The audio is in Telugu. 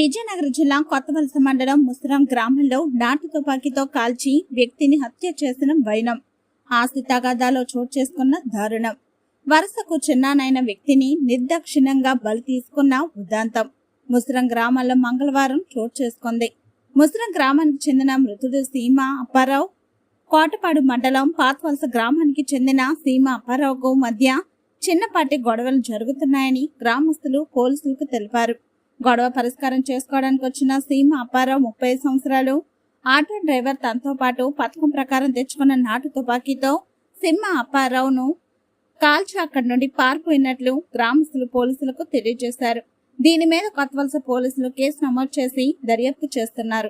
విజయనగరం జిల్లా కొత్తవలస మండలం ముసరాం గ్రామంలో నాటు తుపాకీతో కాల్చి వ్యక్తిని హత్య చేసిన వైనం. ఆస్తి తగాదాలో చోటు చేసుకున్న దారుణం. వరుసకు చిన్నానైన వ్యక్తిని నిర్దాక్షిణ్యంగా బలి తీసుకున్న ఉదాంతం. ముసరం గ్రామంలో మంగళవారం చోటు చేసుకుంది. ముసరం గ్రామానికి చెందిన మృతుడు సీమ అప్పారావు. కోటపాడు మండలం పాత్వలస గ్రామానికి చెందిన సీమ అప్పారావుకు మధ్య చిన్నపాటి గొడవలు జరుగుతున్నాయని గ్రామస్తులు పోలీసులకు తెలిపారు. గొడవ పరిష్కారం చేసుకోవడానికి వచ్చిన సీమ అప్పారావు ముప్పై సంవత్సరాలు. ఆటో డ్రైవర్ తనతో పాటు పథకం ప్రకారం తెచ్చుకున్న నాటు తుపాకీతో సింహ అప్పారావును కాల్చి అక్కడి నుండి పారిపోయినట్లు గ్రామస్తులు పోలీసులకు తెలియజేశారు. దీని మీద కొత్తవలస పోలీసులు కేసు నమోదు చేసి దర్యాప్తు చేస్తున్నారు.